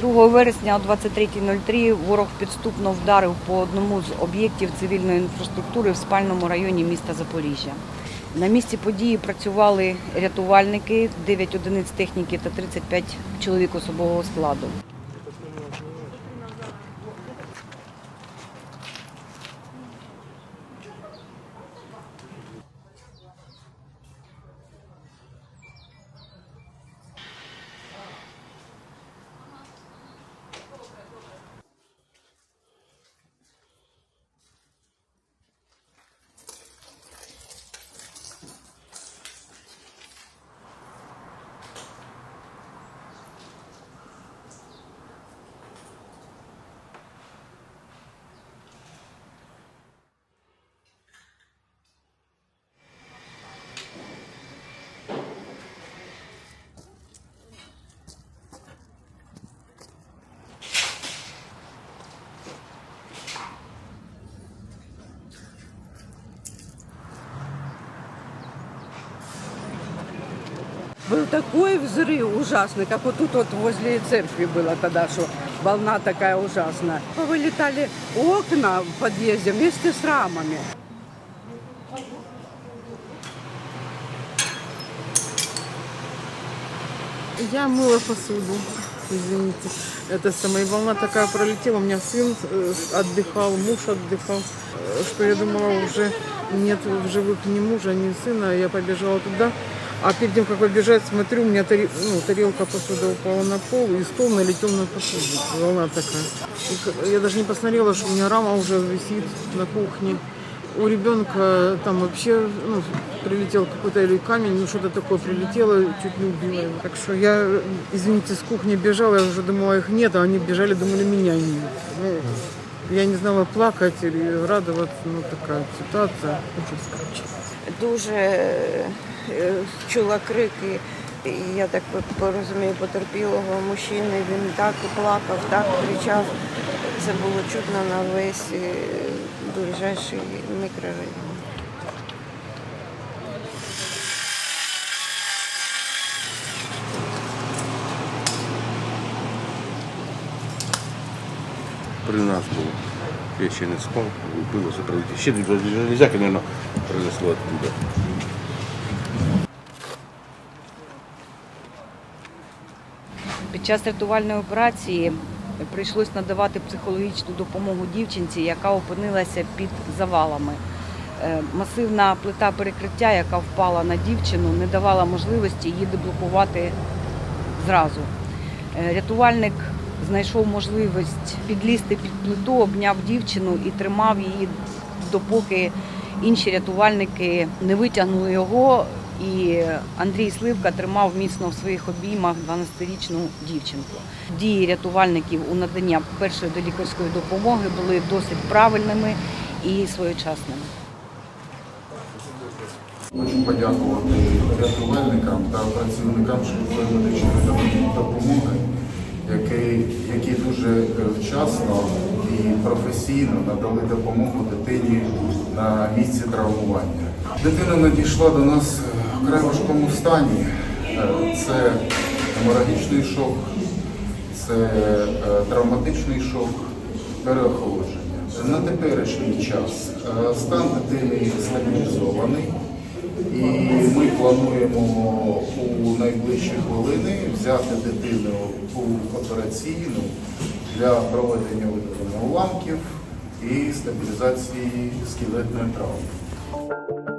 2 вересня о 23.03 ворог підступно вдарив по одному з об'єктів цивільної інфраструктури в спальному районі міста Запоріжжя. На місці події працювали рятувальники, 9 одиниць техніки та 35 чоловік особового складу. Был такой взрыв ужасный, как вот тут вот возле церкви было тогда, что волна такая ужасная. Вылетали окна в подъезде вместе с рамами. Я мыла посуду, извините. Это самая волна такая пролетела. У меня сын э, отдыхал, муж отдыхал. э, Что я думала, уже нет в живых ни мужа, ни сына. Я побежала туда. А перед тем, как побежать, смотрю, у меня тари- ну, тарелка посуда упала на пол, и стол налетел на посуду. Волна такая. И я даже не посмотрела, что у меня рама уже висит на кухне. У ребенка там вообще ну, прилетел какой-то или камень, ну что-то такое прилетело, чуть не убило его. Так что я, извините, с кухни бежала, я уже думала, их нет, а они бежали, думали, меня нет. Ну, я не знала, плакать или радоваться, ну такая ситуация. Дуже чула крики. І Я так по- порозумію потерпілого мужчини. Він так плакав, так кричав. Це було чутно на весь е, ближайший мікрорайон. при нас було. Я ще не спав, було прилетіло. Ще железяки, мабуть, принесло оттуда. Під час рятувальної операції прийшлось надавати психологічну допомогу дівчинці, яка опинилася під завалами. Е, Масивна плита перекриття, яка впала на дівчину, не давала можливості її деблокувати зразу. Е, Рятувальник знайшов можливість підлізти під плиту, обняв дівчину і тримав її, допоки інші рятувальники не витягнули його. І Андрій Сливка тримав міцно в своїх обіймах 12-річну дівчинку. Дії рятувальників у наданні першої лікарської допомоги були досить правильними і своєчасними. Хочу подякувати рятувальникам та працівникам швидкої медичної допомоги, які, які дуже е, вчасно і професійно надали допомогу дитині на місці травмування. Дитина надійшла до нас край важкому стані. Е, Це геморагічний шок, це е, травматичний шок, переохолодження. На теперішній час е, стан дитини стабілізований. І ми плануємо у найближчі хвилини взяти дитину у операційну для проведення видалення уламків і стабілізації скелетної травми.